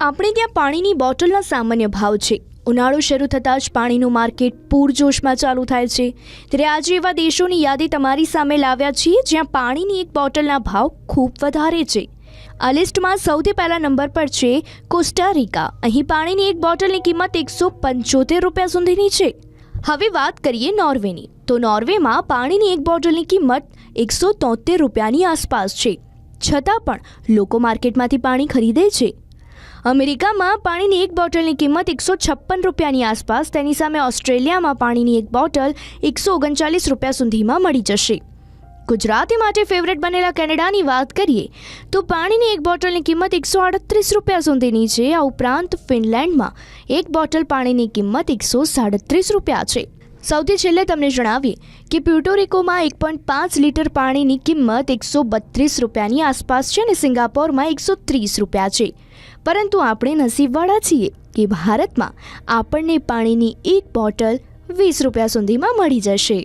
આપણે ત્યાં પાણીની બોટલના સામાન્ય ભાવ છે. ઉનાળો શરૂ થતાં જ પાણીનું માર્કેટ પૂરજોશમાં ચાલુ થાય છે. ત્યારે આજે એવા દેશોની યાદી તમારી સામે લાવ્યા છીએ જ્યાં પાણીની એક બોટલના ભાવ ખૂબ વધારે છે. આ લિસ્ટમાં સૌથી પહેલા નંબર પર છે કોસ્ટારિકા અહીં પાણીની એક બોટલની કિંમત એકસો પંચોતેર રૂપિયા સુધીની છે. હવે વાત કરીએ નોર્વેની. તો નોર્વેમાં પાણીની એક બોટલની કિંમત એકસો તોતેર રૂપિયાની આસપાસ છે. છતાં પણ લોકો માર્કેટમાંથી પાણી ખરીદે છે. અમેરિકામાં પાણીની એક બોટલની કિંમત એકસો છપ્પન રૂપિયાની આસપાસ. તેની સામે ઓસ્ટ્રેલિયામાં પાણીની એક બોટલ એકસો ઓગણચાલીસ રૂપિયા સુધીમાં મળી જશે. ગુજરાતી માટે ફેવરેટ બનેલા કેનેડાની વાત કરીએ, તો પાણીની એક બોટલની કિંમત એકસો આડત્રીસ રૂપિયા સુધીની છે. આ ઉપરાંત ફિનલેન્ડમાં એક બોટલ પાણીની કિંમત એકસો સાડત્રીસ રૂપિયા છે. સૌથી છેલ્લે તમને જણાવીએ કે પ્યુટોરિકોમાં એક પોઈન્ટ પાંચ લીટર પાણીની કિંમત એકસો બત્રીસ રૂપિયાની આસપાસ છે અને સિંગાપોરમાં એકસો ત્રીસ રૂપિયા છે. પરંતુ આપણે નસીબવાળા છીએ કે ભારતમાં આપણને પાણીની એક બોટલ વીસ રૂપિયા સુધીમાં મળી જશે.